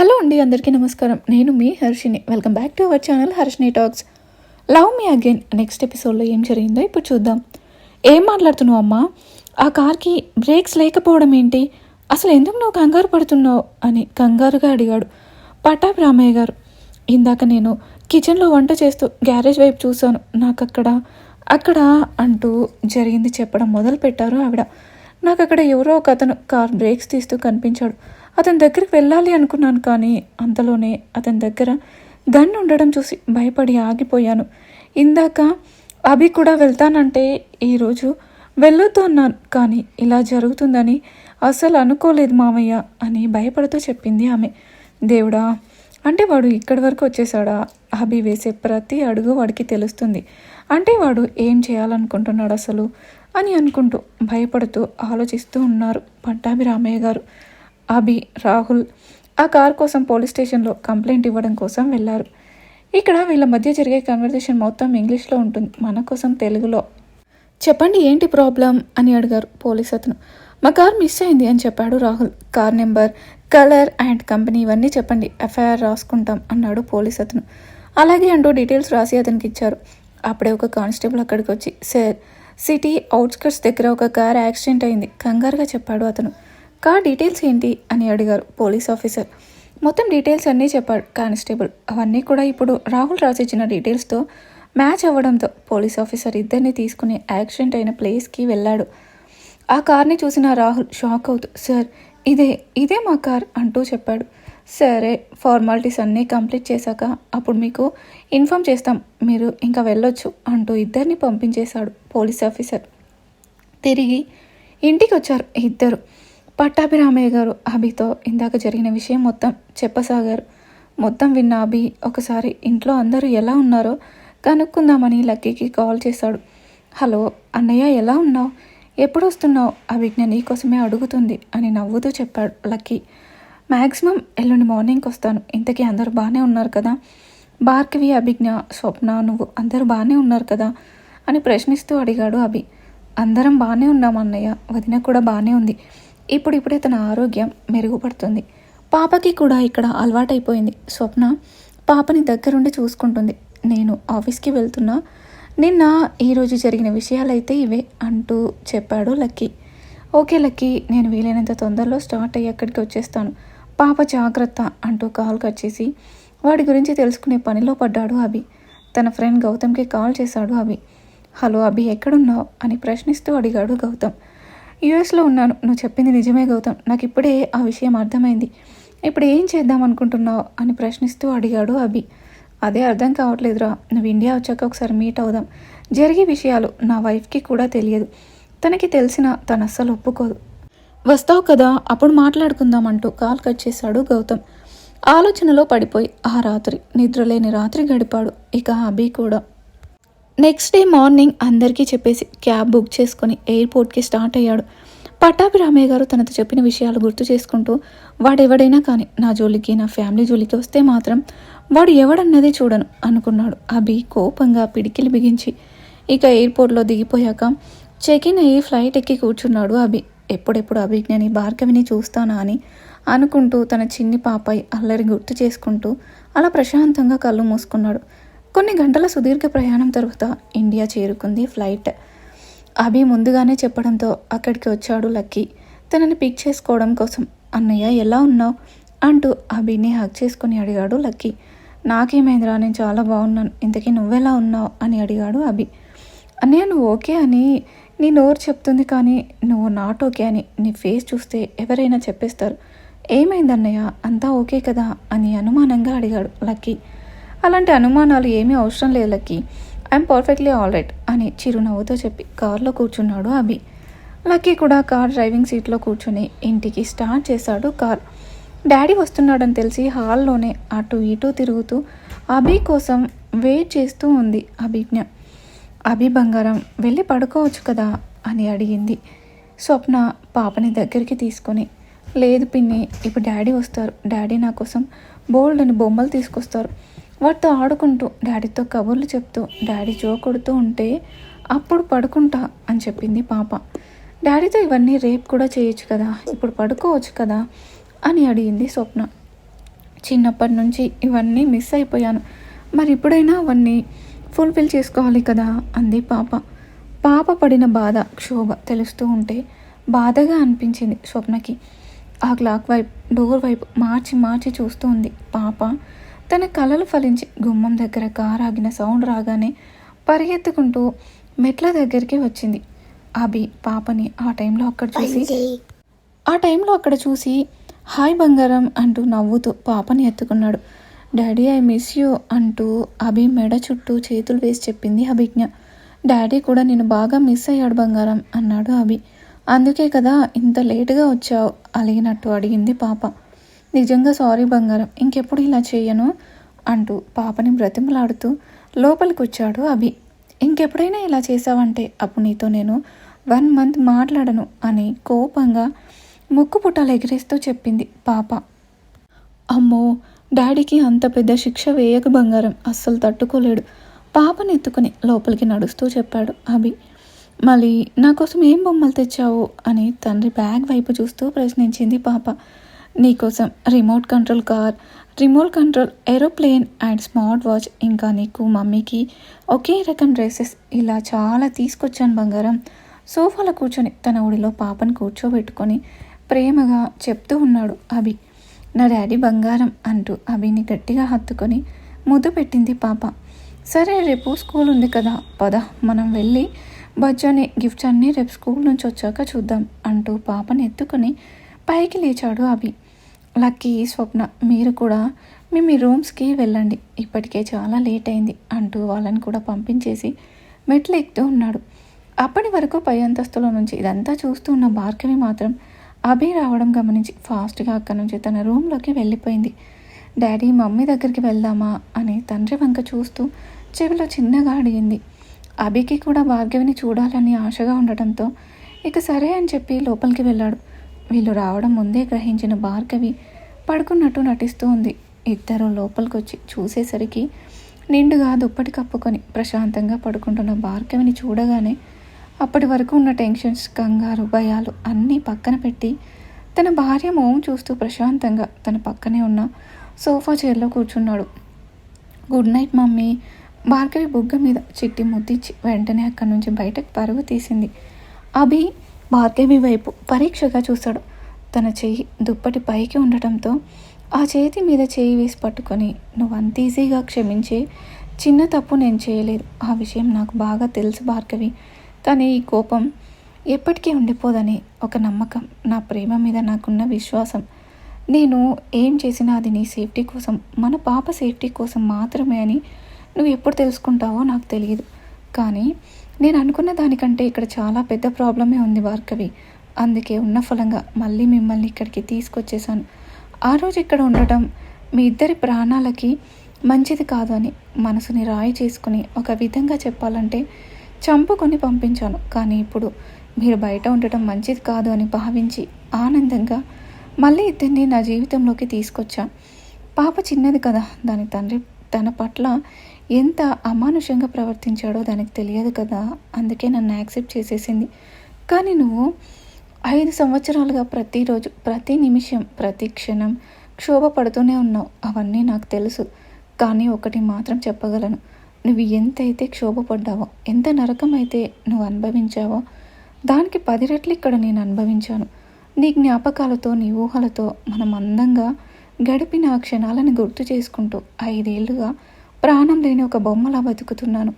Hello అండి అందరికీ నమస్కారం. నేను మీ Harshini welcome back to our channel Harshini talks love me again next ఎపిసోడ్లో ఏం జరిగిందో ఇప్పుడు చూద్దాం. ఏం మాట్లాడుతున్నావు అమ్మా? ఆ కార్కి బ్రేక్స్ లేకపోవడం ఏంటి? అసలు ఎందుకు నువ్వు కంగారు పడుతున్నావు అని కంగారుగా అడిగాడు పట్టాభి రామయ్య గారు. ఇందాక నేను కిచెన్లో వంట చేస్తూ గ్యారేజ్ వైపు చూశాను. నాకు అక్కడ అక్కడ అంటూ జరిగింది చెప్పడం మొదలు పెట్టారు ఆవిడ. నాకు అక్కడ ఎవరో ఒక అతను కార్ బ్రేక్స్ తీస్తూ కనిపించాడు. అతని దగ్గరికి వెళ్ళాలి అనుకున్నాను కానీ అంతలోనే అతని దగ్గర గన్ ఉండడం చూసి భయపడి ఆగిపోయాను. ఇందాక అభి కూడా వెళ్తానంటే ఈరోజు వెళ్ళొద్దు అన్నాను కానీ ఇలా జరుగుతుందని అసలు అనుకోలేదు మామయ్య అని భయపడుతూ చెప్పింది ఆమె. దేవుడా అంటే వాడు ఇక్కడి వరకు వచ్చేసాడా అభి వేసే ప్రతి అడుగు వాడికి తెలుస్తుంది. అంటే వాడు ఏం చేయాలనుకుంటున్నాడు అసలు? అని అనుకుంటూ భయపడుతూ ఆలోచిస్తూ ఉన్నారు పట్టాభి రామయ్య గారు. అభి రాహుల్ ఆ కార్ కోసం పోలీస్ స్టేషన్లో కంప్లైంట్ ఇవ్వడం కోసం వెళ్ళారు. ఇక్కడ వీళ్ళ మధ్య జరిగే కన్వర్జేషన్ మొత్తం ఇంగ్లీష్లో ఉంటుంది. మన కోసం తెలుగులో. చెప్పండి ఏంటి ప్రాబ్లం? అని అడిగారు పోలీస్ అతను. మా కార్ మిస్ అయింది అని చెప్పాడు Rahul. Car number colour and company ఇవన్నీ చెప్పండి ఎఫ్ఐఆర్ రాసుకుంటాం అన్నాడు పోలీస్ అతను. అలాగే అంటూ డీటెయిల్స్ రాసి అతనికి ఇచ్చారు. అప్పుడే ఒక కానిస్టేబుల్ అక్కడికి వచ్చి సార్ సిటీ అవుట్స్కట్స్ దగ్గర ఒక కార్ యాక్సిడెంట్ అయింది కంగారుగా చెప్పాడు అతను. కార్ డీటెయిల్స్ ఏంటి అని అడిగారు పోలీస్ ఆఫీసర్. మొత్తం డీటెయిల్స్ అన్నీ చెప్పాడు కానిస్టేబుల్. అవన్నీ కూడా ఇప్పుడు రాహుల్ రాసిచ్చిన డీటెయిల్స్తో మ్యాచ్ అవ్వడంతో పోలీస్ ఆఫీసర్ ఇద్దరిని తీసుకుని యాక్సిడెంట్ అయిన ప్లేస్కి వెళ్ళాడు. ఆ కార్ని చూసిన రాహుల్ షాక్ అవుతూ సార్ ఇదే ఇదే మా కార్ అంటూ చెప్పాడు. సరే ఫార్మాలిటీస్ అన్నీ కంప్లీట్ చేశాక అప్పుడు మీకు ఇన్ఫామ్ చేస్తాం మీరు ఇంకా వెళ్ళొచ్చు అంటూ ఇద్దరిని పంపించేశాడు పోలీస్ ఆఫీసర్. తిరిగి ఇంటికి వచ్చారు ఇద్దరు. పట్టాభిరామయ్య గారు అభితో ఇందాక జరిగిన విషయం మొత్తం చెప్పసాగారు. మొత్తం విన్న అభి ఒకసారి ఇంట్లో అందరూ ఎలా ఉన్నారో కనుక్కుందామని లక్కీకి కాల్ చేశాడు. హలో అన్నయ్య ఎలా ఉన్నావు? ఎప్పుడు వస్తున్నావు? అభిజ్ఞ నీకోసమే అడుగుతుంది అని నవ్వుతూ చెప్పాడు లక్కీ. మ్యాక్సిమం ఎల్లుండి మార్నింగ్కి వస్తాను. ఇంతకీ అందరూ బాగానే ఉన్నారు కదా? భార్గవి అభిజ్ఞ స్వప్న నువ్వు అందరూ బాగానే ఉన్నారు కదా? అని ప్రశ్నిస్తూ అడిగాడు అభి. అందరం బాగానే ఉన్నాం అన్నయ్య. వదిన కూడా బాగానే ఉంది. ఇప్పుడు ఇప్పుడే తన ఆరోగ్యం మెరుగుపడుతుంది. పాపకి కూడా ఇక్కడ అలవాటైపోయింది. స్వప్న పాపని దగ్గరుండి చూసుకుంటుంది. నేను ఆఫీస్కి వెళ్తున్నా. నిన్న ఈరోజు జరిగిన విషయాలైతే ఇవే అంటూ చెప్పాడు లక్కీ. ఓకే లక్కీ నేను వీలైనంత తొందరలో స్టార్ట్ అయ్యి అక్కడికి వచ్చేస్తాను. పాప జాగ్రత్త అంటూ కాల్ కట్ చేసి వాడి గురించి తెలుసుకునే పనిలో పడ్డాడు అభి. తన ఫ్రెండ్ గౌతమ్కి కాల్ చేశాడు అభి. హలో అభి ఎక్కడున్నావు? అని ప్రశ్నిస్తూ అడిగాడు గౌతమ్. యుఎస్లో ఉన్నాను. నువ్వు చెప్పింది నిజమే గౌతమ్. నాకు ఇప్పుడే ఆ విషయం అర్థమైంది. ఇప్పుడు ఏం చేద్దాం అనుకుంటున్నావు? అని ప్రశ్నిస్తూ అడిగాడు అభి. అదే అర్థం కావట్లేదురా. నువ్వు ఇండియా వచ్చాక ఒకసారి మీట్ అవుదాం. జరిగే విషయాలు నా వైఫ్కి కూడా తెలియదు. తనకి తెలిసిన తను అస్సలు ఒప్పుకోదు. వస్తావు కదా? అప్పుడు మాట్లాడుకుందాం అంటూ కాల్ కట్ చేశాడు గౌతమ్. ఆలోచనలో పడిపోయి ఆ రాత్రి నిద్రలేని రాత్రి గడిపాడు. ఇక అభి కూడా నెక్స్ట్ డే మార్నింగ్ అందరికీ చెప్పేసి క్యాబ్ బుక్ చేసుకొని ఎయిర్పోర్ట్కి స్టార్ట్ అయ్యాడు. పట్టాభి రామయ్య గారు తనతో చెప్పిన విషయాలు గుర్తు చేసుకుంటూ వాడెవడైనా కానీ నా జోలికి నా ఫ్యామిలీ జోలికి వస్తే మాత్రం వాడు ఎవడన్నది చూడను అనుకున్నాడు. అభి కోపంగా పిడికిలి బిగించి ఇక ఎయిర్పోర్ట్లో దిగిపోయాక చెక్ ఇన్ అయ్యి ఫ్లైట్ ఎక్కి కూర్చున్నాడు అభి. ఎప్పుడెప్పుడు అభిజ్ఞని భార్గవిని చూస్తానా అని అనుకుంటూ తన చిన్ని పాపాయి అల్లరి గుర్తు చేసుకుంటూ అలా ప్రశాంతంగా కళ్ళు మూసుకున్నాడు. కొన్ని గంటల సుదీర్ఘ ప్రయాణం తర్వాత ఇండియా చేరుకుంది ఫ్లైట్. అభి ముందుగానే చెప్పడంతో అక్కడికి వచ్చాడు లక్కీ. తనని పిక్ చేసుకోవడం కోసం అన్నయ్య ఎలా ఉన్నావు? అంటూ అభిని హక్ చేసుకుని అడిగాడు లక్కీ. నాకేమైందిరా నేను చాలా బాగున్నాను. ఇంతకీ నువ్వెలా ఉన్నావు? అని అడిగాడు అభి. అన్నయ్య నువ్వు ఓకే అని నీ నోరు చెప్తుంది కానీ నువ్వు నాట్ ఓకే అని నీ ఫేస్ చూస్తే ఎవరైనా చెప్పేస్తారు. ఏమైంది అన్నయ్య అంతా ఓకే కదా? అని అనుమానంగా అడిగాడు లక్కీ. అలాంటి అనుమానాలు ఏమీ అవసరం లేదు ఐఎమ్ పర్ఫెక్ట్లీ ఆల్ రైట్ అని చిరునవ్వుతో చెప్పి కార్లో కూర్చున్నాడు అభి. లక్కీ కూడా కార్ డ్రైవింగ్ సీట్లో కూర్చొని ఇంటికి స్టార్ట్ చేశాడు కార్. డాడీ వస్తున్నాడని తెలిసి హాల్లోనే అటు ఇటు తిరుగుతూ అభి కోసం వెయిట్ చేస్తూ ఉంది అభిజ్ఞ. అభి బంగారం వెళ్ళి పడుకోవచ్చు కదా అని అడిగింది. స్వప్న పాపని దగ్గరికి తీసుకొని లేదు పిన్ని ఇప్పుడు డాడీ వస్తారు. డాడీ నా కోసం బోల్డ్ అని బొమ్మలు తీసుకొస్తారు. వాటితో ఆడుకుంటూ డాడీతో కబుర్లు చెప్తూ డాడీ జో కొడుతూ ఉంటే అప్పుడు పడుకుంటా అని చెప్పింది పాప. డాడీతో ఇవన్నీ రేపు కూడా చేయొచ్చు కదా ఇప్పుడు పడుకోవచ్చు కదా అని అడిగింది స్వప్న. చిన్నప్పటి నుంచి ఇవన్నీ మిస్ అయిపోయాను. మరి ఇప్పుడైనా అవన్నీ ఫుల్ఫిల్ చేసుకోవాలి కదా అంది పాప. పాప పడిన బాధ క్షోభ తెలుస్తూ ఉంటే బాధగా అనిపించింది స్వప్నకి. ఆ క్లాక్ వైపు డోర్ వైపు మార్చి మార్చి చూస్తూ ఉంది పాప. తన కలలు ఫలించి గుమ్మం దగ్గర కారు ఆగిన సౌండ్ రాగానే పరిగెత్తుకుంటూ మెట్ల దగ్గరికి వచ్చింది. అభి పాపని ఆ టైంలో అక్కడ చూసి ఆ టైంలో అక్కడ చూసి హాయ్ బంగారం అంటూ నవ్వుతూ పాపని ఎత్తుకున్నాడు. డాడీ ఐ మిస్ యూ అంటూ అభి మెడ చుట్టూ చేతులు వేసి చెప్పింది అభిజ్ఞ. డాడీ కూడా నేను బాగా మిస్ అయ్యాడు బంగారం అన్నాడు అభి. అందుకే కదా ఇంత లేటుగా వచ్చావు అలిగినట్టు అడిగింది పాప. నిజంగా సారీ బంగారం ఇంకెప్పుడు ఇలా చేయను? అంటూ పాపని బ్రతిమలాడుతూ లోపలికి వచ్చాడు అభి. ఇంకెప్పుడైనా ఇలా చేసావంటే అప్పుడు నీతో నేను వన్ మంత్ మాట్లాడను అని కోపంగా ముక్కు పుట్టాలు ఎగిరేస్తూ చెప్పింది పాప. అమ్మో డాడీకి అంత పెద్ద శిక్ష వేయక బంగారం అస్సలు తట్టుకోలేడు. పాపని ఎత్తుకుని లోపలికి నడుస్తూ చెప్పాడు అభి. మళ్ళీ నా కోసం ఏం బొమ్మలు తెచ్చావు? అని తండ్రి బ్యాగ్ వైపు చూస్తూ ప్రశ్నించింది పాప. నీకోసం remote control car remote control aeroplane and smart watch ఇంకా నీకు మమ్మీకి ఒకే రకం డ్రెస్సెస్ ఇలా చాలా తీసుకొచ్చాను బంగారం. సోఫాలో కూర్చొని తన ఒడిలో పాపను కూర్చోబెట్టుకొని ప్రేమగా చెప్తూ ఉన్నాడు అభి. నా డాడీ బంగారం అంటూ అభిని గట్టిగా హత్తుకొని ముద్దు పెట్టింది పాప. సరే రేపు స్కూల్ ఉంది కదా పద మనం వెళ్ళి బజ్జాని గిఫ్ట్స్ అన్నీ రేపు స్కూల్ నుంచి వచ్చాక చూద్దాం అంటూ పాపని ఎత్తుకొని పైకి లేచాడు అభి. లక్కీ స్వప్న మీరు కూడా మీ మీ రూమ్స్కి వెళ్ళండి. ఇప్పటికే చాలా లేట్ అయింది అంటూ వాళ్ళని కూడా పంపించేసి మెట్లు ఎక్కుతూ ఉన్నాడు. అప్పటి వరకు పై అంతస్తులో నుంచి ఇదంతా చూస్తూ ఉన్న భార్గవి మాత్రం అభి రావడం గమనించి ఫాస్ట్గా అక్కడి నుంచి తన రూమ్లోకి వెళ్ళిపోయింది. డాడీ మమ్మీ దగ్గరికి వెళ్దామా? అని తండ్రి వంక చూస్తూ చెవిలో చిన్నగా అడిగింది. అభికి కూడా భార్గవిని చూడాలని ఆశగా ఉండటంతో ఇక సరే అని చెప్పి లోపలికి వెళ్ళాడు. వీళ్ళు రావడం ముందే గ్రహించిన భార్గవి పడుకున్నట్టు నటిస్తూ ఉంది ఇద్దరు లోపలికి వచ్చి చూసేసరికి నిండుగా దుప్పటి కప్పుకొని ప్రశాంతంగా పడుకుంటున్న భార్గవిని చూడగానే అప్పటి వరకు ఉన్న టెన్షన్స్ కంగారు భయాలు అన్నీ పక్కన పెట్టి తన భార్య మోం చూస్తూ ప్రశాంతంగా తన పక్కనే ఉన్న సోఫా చైర్లో కూర్చున్నాడు. Good night mummy. భార్గవి బుగ్గ మీద చిట్టి ముద్దిచ్చి వెంటనే అక్కడి నుంచి బయటకు పరుగు తీసింది. అభి భార్గవి వైపు పరీక్షగా చూశాడు తన చెయ్యి దుప్పటి పైకి ఉండటంతో ఆ చేతి మీద చేయి వేసి పట్టుకొని నువ్వు అంత ఈజీగా క్షమించే చిన్న తప్పు నేను చేయలేదు. ఆ విషయం నాకు బాగా తెలుసు భార్గవి. కానీ ఈ కోపం ఎప్పటికీ ఉండిపోదని ఒక నమ్మకం. నా ప్రేమ మీద నాకున్న విశ్వాసం. నేను ఏం చేసినా అది నీ సేఫ్టీ కోసం మన పాప సేఫ్టీ కోసం మాత్రమే అని నువ్వు ఎప్పుడు తెలుసుకుంటావో నాకు తెలియదు. కానీ నేను అనుకున్న దానికంటే ఇక్కడ చాలా పెద్ద ప్రాబ్లమే ఉంది భార్గవి. అందుకే ఉన్న ఫలంగా మళ్ళీ మిమ్మల్ని ఇక్కడికి తీసుకొచ్చేసాను ఆ రోజు ఇక్కడ ఉండటం మీ ఇద్దరి ప్రాణాలకి మంచిది కాదు అని మనసుని రాయి చేసుకుని ఒక విధంగా చెప్పాలంటే చంపుకొని పంపించాను. కానీ ఇప్పుడు మీరు బయట ఉండటం మంచిది కాదు అని భావించి ఆనందంగా మళ్ళీ ఇద్దరిని నా జీవితంలోకి తీసుకొచ్చా. పాప చిన్నది కదా. దాని తండ్రి తన పట్ల ఎంత అమానుషంగా ప్రవర్తించాడో దానికి తెలియదు కదా. అందుకే నన్ను యాక్సెప్ట్ చేసేసింది. కానీ నువ్వు ఐదు సంవత్సరాలుగా ప్రతిరోజు ప్రతి నిమిషం ప్రతి క్షణం క్షోభ పడుతూనే ఉన్నావు. అవన్నీ నాకు తెలుసు. కానీ ఒకటి మాత్రం చెప్పగలను. నువ్వు ఎంతైతే క్షోభపడ్డావో ఎంత నరకమైతే నువ్వు అనుభవించావో దానికి పది రెట్లు ఇక్కడ నేను అనుభవించాను. నీ జ్ఞాపకాలతో నీ ఊహలతో మనం అందంగా గడిపిన ఆ క్షణాలను గుర్తు చేసుకుంటూ ఐదేళ్ళుగా ప్రాణం లేని ఒక బొమ్మలా బతుకుతున్నాను.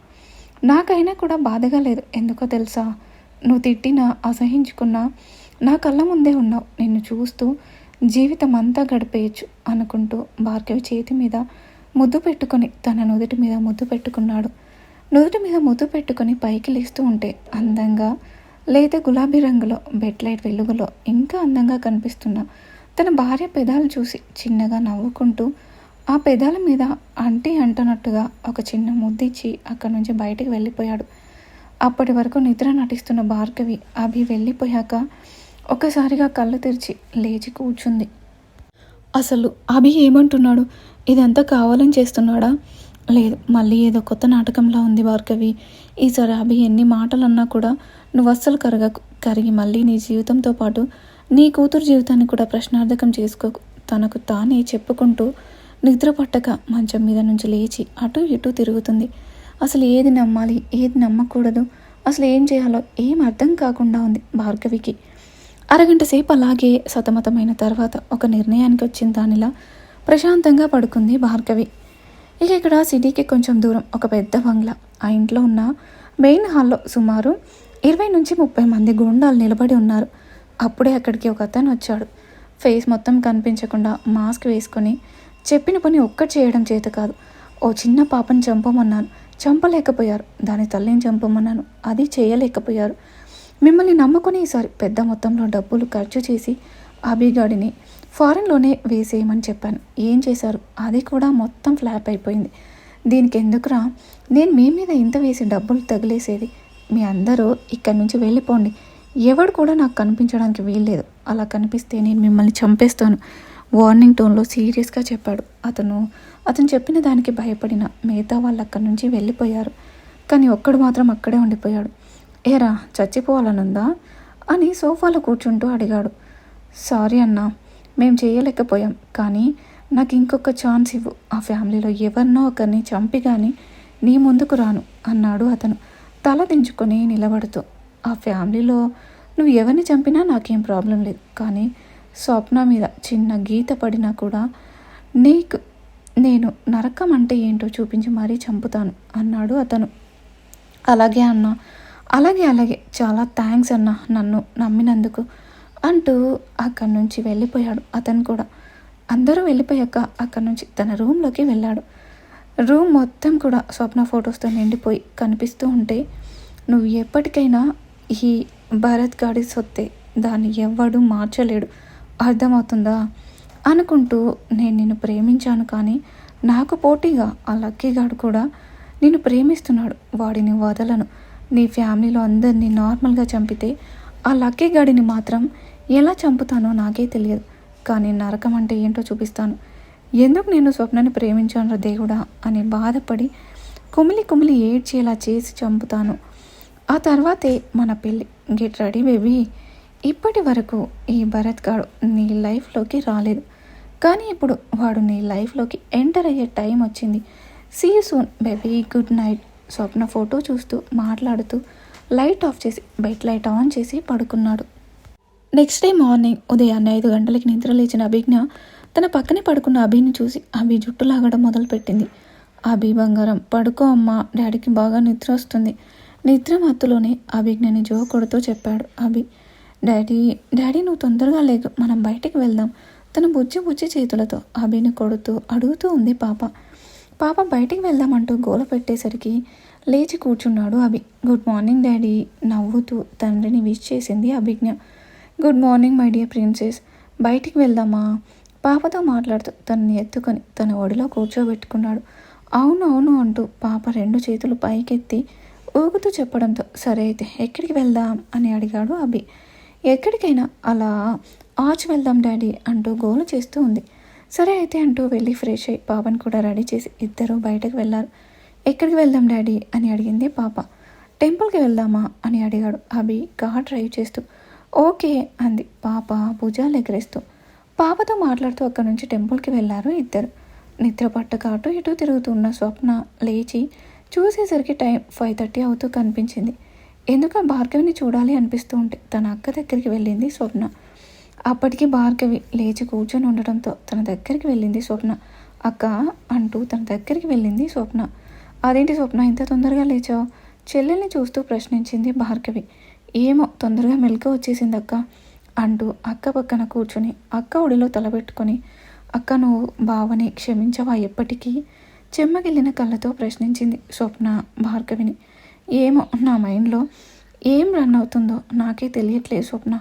నాకైనా కూడా బాధగా లేదు. ఎందుకో తెలుసా? నువ్వు తిట్టినా అసహించుకున్నా నా కళ్ళ ముందే ఉన్నావు. నిన్ను చూస్తూ జీవితం అంతా గడిపేయచ్చు అనుకుంటూ భార్గవి చేతి మీద ముద్దు పెట్టుకొని తన నుదుటి మీద ముద్దు పెట్టుకున్నాడు. నుదుటి మీద ముద్దు పెట్టుకొని పైకి లేస్తూ ఉంటే అందంగా లేదా గులాబీ రంగులో బెడ్ లైట్ వెలుగులో ఇంకా అందంగా కనిపిస్తున్న తన భార్య పెదాలు చూసి చిన్నగా నవ్వుకుంటూ ఆ పెదాల మీద అంటీ అంటున్నట్టుగా ఒక చిన్న ముద్దిచ్చి అక్కడి నుంచి బయటకు వెళ్ళిపోయాడు. అప్పటి వరకు నిద్ర నటిస్తున్న భార్గవి అభి వెళ్ళిపోయాక ఒక్కసారిగా కళ్ళు తెరిచి లేచి కూర్చుంది. అసలు అభి ఏమంటున్నాడు? ఇదంతా కావాలని చేస్తున్నాడా? లేదు మళ్ళీ ఏదో కొత్త నాటకంలా ఉంది భార్గవి. ఈసారి అభి ఎన్ని మాటలు అన్నా కూడా నువ్వు అస్సలు కరగ కరిగి మళ్ళీ నీ జీవితంతో పాటు నీ కూతురు జీవితాన్ని కూడా ప్రశ్నార్థకం చేసుకోకు. తనకు తానే చెప్పుకుంటూ నిద్ర పట్టక మంచం మీద నుంచి లేచి అటు ఇటు తిరుగుతుంది. అసలు ఏది నమ్మాలి ఏది నమ్మకూడదు అసలు ఏం చేయాలో ఏం అర్థం కాకుండా ఉంది భార్గవికి. అరగంట సేపు అలాగే సతమతమైన తర్వాత ఒక నిర్ణయానికి వచ్చిన దానిలా ప్రశాంతంగా పడుకుంది భార్గవి. ఇక ఇక్కడ సిటీకి కొంచెం దూరం ఒక పెద్ద బంగ్లా. ఆ ఇంట్లో ఉన్న మెయిన్ హాల్లో సుమారు ఇరవై నుంచి ముప్పై మంది గుండాలు నిలబడి ఉన్నారు. అప్పుడే అక్కడికి ఒక అతను వచ్చాడు. ఫేస్ మొత్తం కనిపించకుండా మాస్క్ వేసుకొని చెప్పిన పని ఒక్కటి చేయడం చేత కాదు. ఓ చిన్న పాపని చంపమన్నాను. చంపలేకపోయారు. దాని తల్లిని చంపమన్నాను. అది చేయలేకపోయారు. మిమ్మల్ని నమ్ముకొని ఈసారి పెద్ద మొత్తంలో డబ్బులు ఖర్చు చేసి అభిగాడిని ఫారెన్లోనే వేసేయమని చెప్పాను. ఏం చేశారు? అది కూడా మొత్తం ఫ్లాప్ అయిపోయింది. దీనికి ఎందుకురా నేను మీ మీద ఇంత వేసి డబ్బులు తగిలేసేది? మీ అందరూ ఇక్కడి నుంచి వెళ్ళిపోండి. ఎవడు కూడా నాకు కనిపించడానికి వీల్లేదు. అలా కనిపిస్తే నేను మిమ్మల్ని చంపేస్తాను. వార్నింగ్ టోన్లో సీరియస్గా చెప్పాడు. అతను అతను చెప్పిన దానికి భయపడిన మిగతా వాళ్ళు అక్కడి నుంచి వెళ్ళిపోయారు. కానీ ఒక్కడు మాత్రం అక్కడే ఉండిపోయాడు. ఏరా చచ్చిపోవాలనుందా? అని సోఫాలో కూర్చుంటూ అడిగాడు. సారీ అన్నా మేము చేయలేకపోయాం. కానీ నాకు ఇంకొక ఛాన్స్ ఇవ్వు. ఆ ఫ్యామిలీలో ఎవరినో ఒకరిని చంపి కానీ నీ ముందుకు రాను అన్నాడు అతను. తల దించుకొని నిలబడుతూ. ఆ ఫ్యామిలీలో నువ్వు ఎవరిని చంపినా నాకేం ప్రాబ్లం లేదు. కానీ స్వప్న మీద చిన్న గీత పడినా కూడా నీకు నేను నరకం అంటే ఏంటో చూపించి మరీ చంపుతాను అన్నాడు అతను. అలాగే అన్న అలాగే అలాగే చాలా థ్యాంక్స్ అన్న నన్ను నమ్మినందుకు అంటూ అక్కడి నుంచి వెళ్ళిపోయాడు అతను కూడా. అందరూ వెళ్ళిపోయాక అక్కడి నుంచి తన రూమ్లోకి వెళ్ళాడు. రూమ్ మొత్తం కూడా స్వప్న ఫొటోస్తో నిండిపోయి కనిపిస్తూ ఉంటే నువ్వు ఎప్పటికైనా ఈ భరత్ గాడి సొత్తే దాన్ని ఎవ్వడూ మార్చలేడు. అర్థమవుతుందా? అనుకుంటూ నేను నిన్ను ప్రేమించాను కానీ నాకు పోటీగా ఆ లక్కీగాడు కూడా నిన్ను ప్రేమిస్తున్నాడు. వాడిని వదలను. నీ ఫ్యామిలీలో అందరినీ నార్మల్గా చంపితే ఆ లక్కీ గాడిని మాత్రం ఎలా చంపుతానో నాకే తెలియదు. కానీ నరకం అంటే ఏంటో చూపిస్తాను. ఎందుకు నేను స్వప్నని ప్రేమించాను దేవుడా అని బాధపడి కుమిలి కుమిలి ఏడ్చేలా చేసి చంపుతాను. ఆ తర్వాతే మన పెళ్ళి. Get ready baby. ఇప్పటి వరకు ఈ భరత్ గాడు నీ లైఫ్లోకి రాలేదు. కానీ ఇప్పుడు వాడు నీ లైఫ్లోకి ఎంటర్ అయ్యే టైం వచ్చింది. See soon baby good night Swapna photo చూస్తూ మాట్లాడుతూ లైట్ ఆఫ్ చేసి బెడ్ లైట్ ఆన్ చేసి పడుకున్నాడు. నెక్స్ట్ డే మార్నింగ్ ఉదయాన్నే ఐదు గంటలకి నిద్ర లేచిన అభిజ్ఞ తన పక్కనే పడుకున్న అభిని చూసి అభి జుట్టు లాగడం మొదలుపెట్టింది. అభి బంగారం పడుకో అమ్మా. డాడీకి బాగా నిద్ర వస్తుంది. నిద్ర మత్తులోనే అభిజ్ఞని జో కొడుతూ చెప్పాడు. అభి డాడీ డాడీ నువ్వు తొందరగా లేదు మనం బయటికి వెళ్దాం. తన బుజ్జి బుజ్జి చేతులతో అభిని కొడుతూ అడుగుతూ ఉంది పాప. పాప బయటికి వెళ్దామంటూ గోల పెట్టేసరికి లేచి కూర్చున్నాడు అభి. గుడ్ మార్నింగ్ డాడీ నవ్వుతూ తండ్రిని విష్ చేసింది Abhigna. Good morning my dear princess. బయటికి వెళ్దామా? పాపతో మాట్లాడుతూ తనని ఎత్తుకొని తన ఒడిలో కూర్చోబెట్టుకున్నాడు. అవును అవును అంటూ పాప రెండు చేతులు పైకెత్తి ఊగుతూ చెప్పడంతో సరే అయితే ఎక్కడికి వెళ్దాం అని అడిగాడు అభి. ఎక్కడికైనా అలా ఆచి వెళ్దాం డాడీ అంటూ గోలు చేస్తూ ఉంది. సరే అయితే అంటూ వెళ్ళి ఫ్రెష్ అయ్యి పాపని కూడా రెడీ చేసి ఇద్దరు బయటకు వెళ్ళారు. ఎక్కడికి వెళ్దాం డాడీ అని అడిగింది పాప. టెంపుల్కి వెళ్దామా అని అడిగాడు అభి కార్ డ్రైవ్ చేస్తూ. ఓకే అంది పాప భుజాలు ఎగరేస్తూ. పాపతో మాట్లాడుతూ అక్కడి నుంచి టెంపుల్కి వెళ్ళారు ఇద్దరు. నిద్ర పట్టక అటు ఇటు తిరుగుతున్న స్వప్న లేచి చూసేసరికి టైం ఫైవ్ థర్టీ అవుతూ కనిపించింది. ఎందుకో భార్గవిని చూడాలి అనిపిస్తూ ఉంటే తన అక్క దగ్గరికి వెళ్ళింది స్వప్న. అప్పటికి భార్గవి లేచి కూర్చొని ఉండడంతో తన దగ్గరికి వెళ్ళింది స్వప్న. అక్క అంటూ తన దగ్గరికి వెళ్ళింది స్వప్న. అదేంటి స్వప్న ఇంత తొందరగా లేచావు? చెల్లెల్ని చూస్తూ ప్రశ్నించింది భార్గవి. ఏమో తొందరగా మెలకు వచ్చేసింది అక్క అంటూ అక్క పక్కన కూర్చొని అక్క ఒడిలో తలబెట్టుకొని అక్క నువ్వు బావని క్షమించవా ఎప్పటికీ? చెమ్మగిల్లిన కళ్ళతో ప్రశ్నించింది స్వప్న భార్గవిని. ఏమో నా మైండ్లో ఏం రన్ అవుతుందో నాకే తెలియట్లేదు స్వప్న.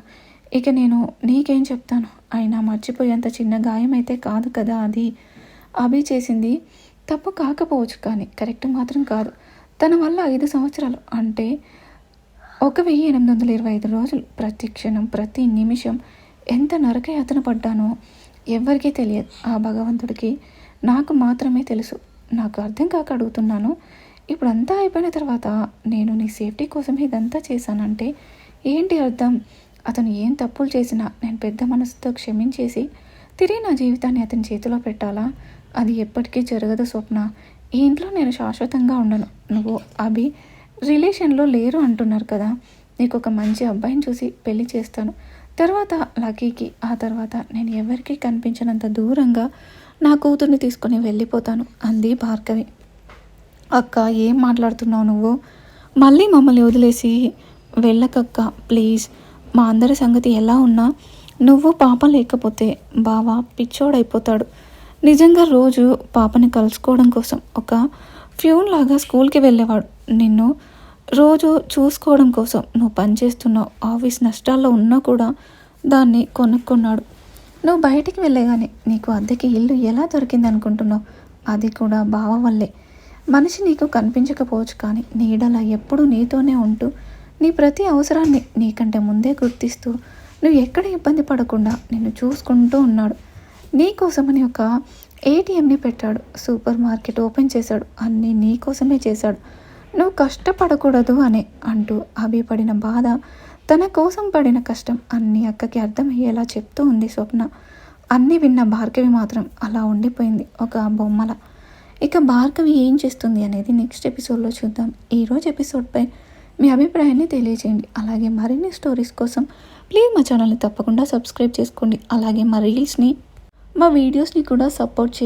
ఇక నేను నీకేం చెప్తాను? అయినా మర్చిపోయేంత చిన్న గాయం అయితే కాదు కదా అది. అభి చేసింది తప్పు కాకపోవచ్చు కానీ కరెక్ట్ మాత్రం కాదు. తన వల్ల ఐదు సంవత్సరాలు అంటే ఒక వెయ్యి ఎనిమిది వందల ఇరవై ఐదు రోజులు ప్రతి క్షణం ప్రతి నిమిషం ఎంత నరకయాతన పడ్డానో ఎవరికీ తెలియదు. ఆ భగవంతుడికి నాకు మాత్రమే తెలుసు. నాకు అర్థం కాక అడుగుతున్నాను. ఇప్పుడు అంతా అయిపోయిన తర్వాత నేను నీ సేఫ్టీ కోసం ఇదంతా చేశానంటే ఏంటి అర్థం? అతను ఏం తప్పులు చేసినా నేను పెద్ద మనసుతో క్షమించేసి తిరిగి నా జీవితాన్ని అతని చేతిలో పెట్టాలా? అది ఎప్పటికీ జరగదు స్వప్న. ఈ ఇంట్లో నేను శాశ్వతంగా ఉండను. నువ్వు అభి రిలేషన్లో లేరు అంటున్నారు కదా. నీకు ఒక మంచి అబ్బాయిని చూసి పెళ్ళి చేస్తాను. తర్వాత లక్కీకి ఆ తర్వాత నేను ఎవరికీ కనిపించినంత దూరంగా నా కూతుర్ని తీసుకొని వెళ్ళిపోతాను అంది భార్గవి. అక్క ఏం మాట్లాడుతున్నావు నువ్వు? మళ్ళీ మమ్మల్ని వదిలేసి వెళ్ళకక్క ప్లీజ్. మా అందరి సంగతి ఎలా ఉన్నా నువ్వు పాప లేకపోతే బావ పిచ్చోడైపోతాడు. నిజంగా రోజు పాపని కలుసుకోవడం కోసం ఒక ఫ్యూన్ లాగా స్కూల్కి వెళ్ళేవాడు. నిన్ను రోజు చూసుకోవడం కోసం నువ్వు పనిచేస్తున్నావు ఆఫీస్ నష్టాల్లో ఉన్నా కూడా దాన్ని కొనుక్కున్నాడు. నువ్వు బయటికి వెళ్ళేగానే నీకు అద్దెకి ఇల్లు ఎలా దొరికింది అనుకుంటున్నావు అది కూడా బావ వల్లే. మనిషి నీకు కనిపించకపోవచ్చు కానీ నీడలా ఎప్పుడూ నీతోనే ఉంటూ నీ ప్రతి అవసరాన్ని నీకంటే ముందే గుర్తిస్తూ నువ్వు ఎక్కడ ఇబ్బంది పడకుండా నిన్ను చూసుకుంటూ ఉన్నాడు. నీకోసమని ఒక ఏటీఎంని పెట్టాడు. సూపర్ మార్కెట్ ఓపెన్ చేశాడు. అన్నీ నీ కోసమే చేశాడు. నువ్వు కష్టపడకూడదు అని అంటూ అభి పడిన బాధ తన కోసం పడిన కష్టం అన్ని అక్కకి అర్థమయ్యేలా చెప్తూ ఉంది స్వప్న. అన్నీ విన్న భార్గవి మాత్రం అలా ఉండిపోయింది. ఒక బొమ్మల ఇక భార్గవి ఏం చేస్తుంది అనేది నెక్స్ట్ ఎపిసోడ్లో చూద్దాం. ఈరోజు ఎపిసోడ్పై మీ అభిప్రాయాన్ని తెలియజేయండి అలాగే మరిన్ని స్టోరీస్ కోసం ప్లీజ్ మా ఛానల్ని తప్పకుండా సబ్స్క్రైబ్ చేసుకోండి. అలాగే మా రీల్స్ని మా వీడియోస్ని కూడా సపోర్ట్ చేయండి.